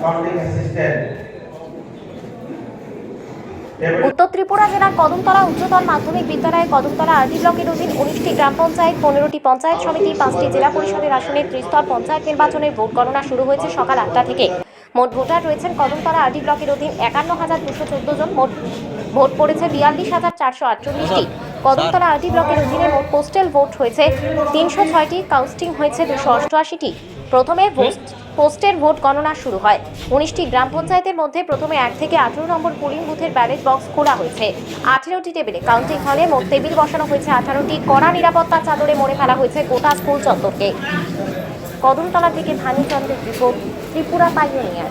assistant. Table উত্তর ত্রিপুরা জেলার কদমতলা উচ্চতর মাধ্যমিক বিদ্যালয়ে কদমতলা আরডি ব্লকের অধীন উনিশটি গ্রাম পঞ্চায়েত পনেরোটি পঞ্চায়েত সমিতি পাঁচটি জেলা পরিষদের আসনে ত্রিস্তর পঞ্চায়েত নির্বাচনের ভোট গণনা শুরু হয়েছে সকাল আটটা থেকে। মোট ভোটার রয়েছেন কদমতলা আরডি ব্লকের অধীন একান্ন হাজার দুশো চোদ্দ জন। মোট ভোট পড়েছে বিয়াল্লিশ হাজার চারশো আটচল্লিশটি। কদমতলা আরডি ব্লকের অধীনে মোট পোস্টাল ভোট হয়েছে তিনশো ছয়টি কাউন্টিং হয়েছে দুশো অষ্টআশিটি। প্রথমে পোস্ট পোস্টের ভোট গণনা শুরু হয়। উনিশটি গ্রাম পঞ্চায়েতের মধ্যে প্রথমে এক থেকে আঠেরো নম্বর পোলিং বুথের ব্যালেট বক্স খোলা হয়েছে। আঠেরোটি টেবিলে কাউন্টিং হলে মোট টেবিল বসানো হয়েছে আঠারোটি। কড়া নিরাপত্তার চাদরে মরে ফেলা হয়েছে গোটা স্কুল চত্বরকে। কদমতলা থেকে ভানুচন্দ্রের রিপোর্ট, ত্রিপুরা পাইওনিয়ার।